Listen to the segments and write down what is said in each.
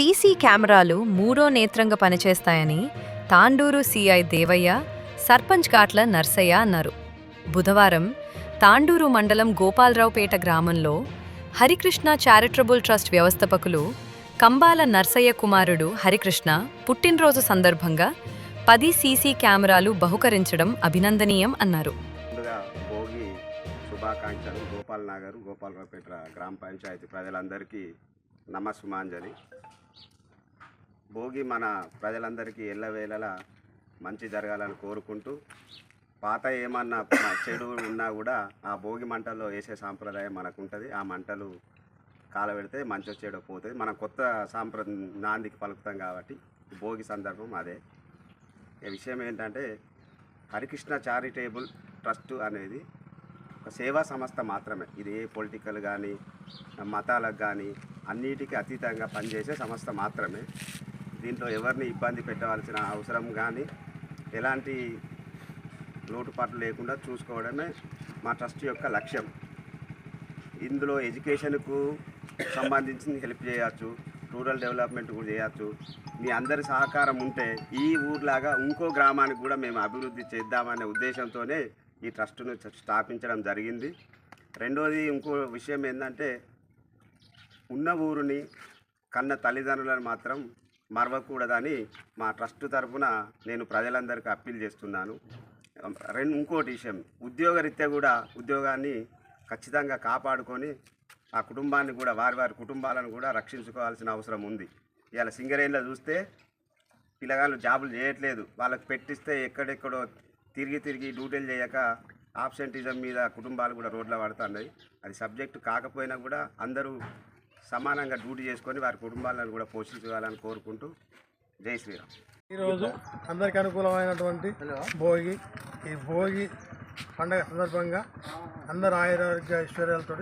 CC కెమెరాలు మూడో నేత్రంగా పనిచేస్తాయని తాండూరు సిఐ దేవయ్య సర్పంచ్ ఘాట్ల నర్సయ్య అన్నారు. బుధవారం తాండూరు మండలం గోపాలరావుపేట గ్రామంలో హరికృష్ణ చారిటబుల్ ట్రస్ట్ వ్యవస్థాపకులు కంబాల నర్సయ్య కుమారుడు హరికృష్ణ పుట్టినరోజు సందర్భంగా పది సీసీ కెమెరాలు బహుకరించడం అభినందనీయం అన్నారు. భోగి శుభాకాంక్షలు. గోపాల్ నగర్ గోపాలరావుపేట గ్రామ పంచాయతీ ప్రజలందరికీ నమస్మాంజలి భోగి మన ప్రజలందరికీ ఎల్లవేళలా మంచి జరగాలని కోరుకుంటూ పాత ఏమన్నా చెడు ఉన్నా కూడా ఆ భోగి మంటల్లో వేసే సాంప్రదాయం మనకు ఉంటుంది ఆ మంటలు కాలబెడితే మంచి చెడు పోతుంది. మనం కొత్త సాంప్ర నాందికి పలుకుతాం కాబట్టి భోగి సందర్భం అదే. ఈ విషయం ఏంటంటే హరికృష్ణ చారిటేబుల్ ట్రస్ట్ అనేది ఒక సేవా సంస్థ మాత్రమే. ఇది ఏ పొలిటికల్ కానీ మతాలకు కానీ అన్నిటికీ అతీతంగా పనిచేసే సంస్థ మాత్రమే. దీంట్లో ఎవరిని ఇబ్బంది పెట్టవలసిన అవసరం కానీ ఎలాంటి లోటుపాట్లు లేకుండా చూసుకోవడమే మా ట్రస్ట్ యొక్క లక్ష్యం. ఇందులో ఎడ్యుకేషన్కు సంబంధించింది హెల్ప్ చేయవచ్చు రూరల్ డెవలప్మెంట్ కూడా చేయవచ్చు మీ అందరి సహకారం ఉంటే ఈ ఊర్లాగా ఇంకో గ్రామానికి కూడా మేము అభివృద్ధి చేద్దామనే ఉద్దేశంతోనే ఈ ట్రస్ట్ను స్థాపించడం జరిగింది. రెండోది ఇంకో విషయం ఏంటంటే ఉన్న ఊరిని కన్న తల్లిదండ్రులను మాత్రం మరవకూడదని మా ట్రస్ట్ తరఫున నేను ప్రజలందరికీ అప్పీల్ చేస్తున్నాను. రెండు ఇంకోటి విషయం. ఉద్యోగరీత్యా కూడా ఉద్యోగాన్ని ఖచ్చితంగా కాపాడుకొని ఆ కుటుంబాన్ని కూడా వారి వారి కుటుంబాలను కూడా రక్షించుకోవాల్సిన అవసరం ఉంది. ఇవాళ సింగరేణిలో చూస్తే పిల్లగాళ్ళు జాబులు చేయట్లేదు. వాళ్ళకి పెట్టిస్తే ఎక్కడెక్కడో తిరిగి తిరిగి డ్యూటీలు చేయక ఆబ్సెంటిజం మీద కుటుంబాలు కూడా రోడ్ల పడుతున్నాయి. అది సబ్జెక్టు కాకపోయినా కూడా అందరూ సమానంగా డ్యూటీ చేసుకొని వారి కుటుంబాలను కూడా పోషించాలని కోరుకుంటూ జై శ్రీరామ్. ఈరోజు అందరికి అనుకూలమైనటువంటి భోగి. ఈ భోగి పండగ సందర్భంగా అందరు ఆయురారోగ్య ఐశ్వర్యాలతో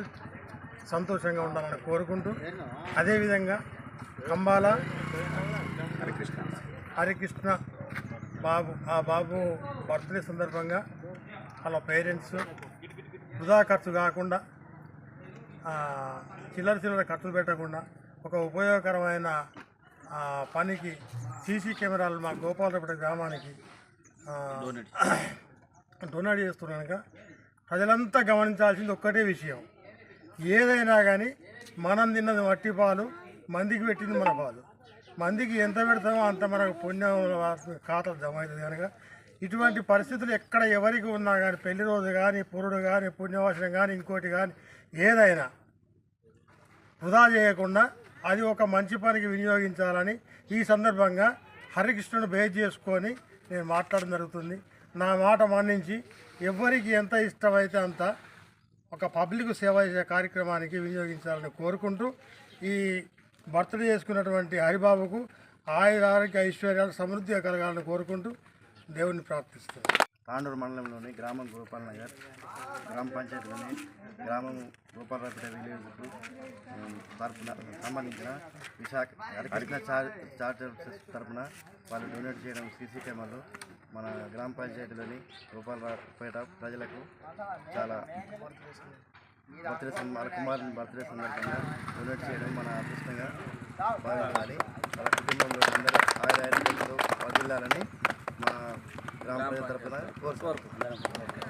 సంతోషంగా ఉండాలని కోరుకుంటూ అదేవిధంగా కంబాల హరికృష్ణ హరికృష్ణ బాబు ఆ బాబు బర్త్డే సందర్భంగా వాళ్ళ పేరెంట్స్ వృధా ఖర్చు కాకుండా చిల్లర చిల్లర ఖర్చులు పెట్టకుండా ఒక ఉపయోగకరమైన పనికి సీసీ కెమెరాలు మా గోపాలపేట గ్రామానికి డొనేట్ చేస్తున్నానుక ప్రజలంతా గమనించాల్సింది ఒక్కటే విషయం. ఏదైనా కానీ మనం తిన్నది మట్టి పాలు మందికి పెట్టింది మన పాలు. మందికి ఎంత పెడతామో అంత మనకు పుణ్యం ఖాతా జమ అవుతుంది కనుక ఇటువంటి పరిస్థితులు ఎక్కడ ఎవరికి ఉన్నా కానీ పెళ్ళి రోజు కానీ పురుడు కానీ పుణ్యవాసనం కానీ ఇంకోటి కానీ ఏదైనా వృధా చేయకుండా అది ఒక మంచి పనికి వినియోగించాలని ఈ సందర్భంగా హరికృష్ణుని బేస్ చేసుకొని నేను మాట్లాడడం జరుగుతుంది. నా మాట మన్నించి ఎవరికి ఎంత ఇష్టమైతే అంత ఒక పబ్లిక్ సేవ చేసే కార్యక్రమానికి వినియోగించాలని కోరుకుంటూ ఈ బర్త్డే చేసుకున్నటువంటి హరిబాబుకు ఆయుర ఆరోగ్య ఐశ్వర్యాలు సమృద్ధిగా కలగాలని కోరుకుంటూ దేవుణ్ణి ప్రార్థిస్తున్నాను తాండూరు మండలంలోని గ్రామం గోపాల్ నగర్ గ్రామ పంచాయతీలోని గ్రామం గోపాలరావుపేట విలేజ్కు తరఫున సంబంధించిన విశాఖ హరికృష్ణ చార్జర్ తరపున వాళ్ళు డొనేట్ చేయడం సీసీ కెమెరాలు మన గ్రామ పంచాయతీలోని గోపాలరావుపేట ప్రజలకు చాలా బర్త్డే సం- వాళ్ళ కుమారుని బర్త్డే సందర్భంగా డొనేట్ చేయడం మన అదృష్టంగా భావించాలి. వాళ్ళ కుటుంబంలో అందరూ ఆయుర వదిలాలని మా గ్రామ ప్రజల తరఫున కోరుకోరు